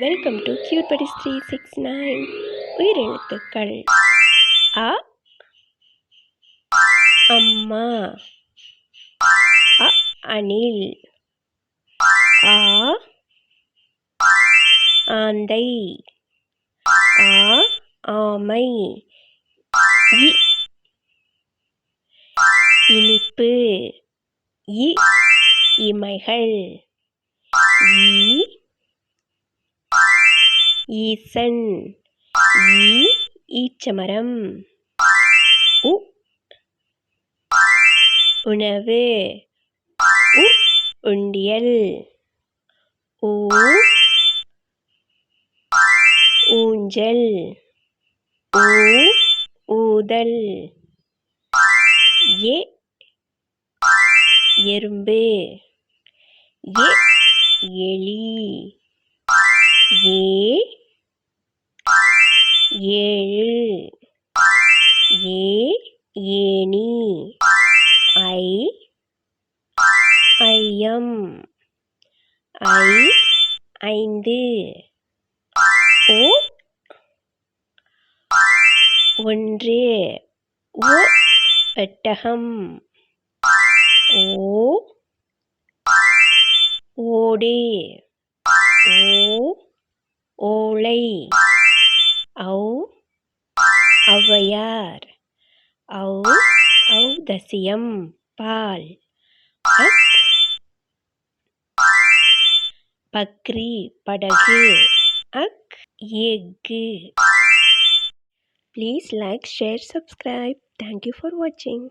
Welcome to cute buddies three six nine உயிரெழுத்துக்கள். அ அம்மா. அ அணில் ஆ ஆந்தை. ஆ ஆமை. இ இனிப்பு. இ இமைகள். ஈ ஈசன். ஈ ஈச்சமரம். உ உணவு. உ உண்டியல். ஊ ஊஞ்சல். ஊ ஊதல். ஏ எறும்பு. ஏ எலி. ஏ ஏழு ஏ ஏனி ஐ ஐயம் ஐ ஐந்து. ஓ ஒன்று. ஓ பெட்டகம். ஓ ஓடு. ஓ ஓலை. ஔ ஔவையார் ஔ ஔதசியம் பால் அக் பக்ரி படகு அக் எஃகு please like share subscribe thank you for வாட்சிங்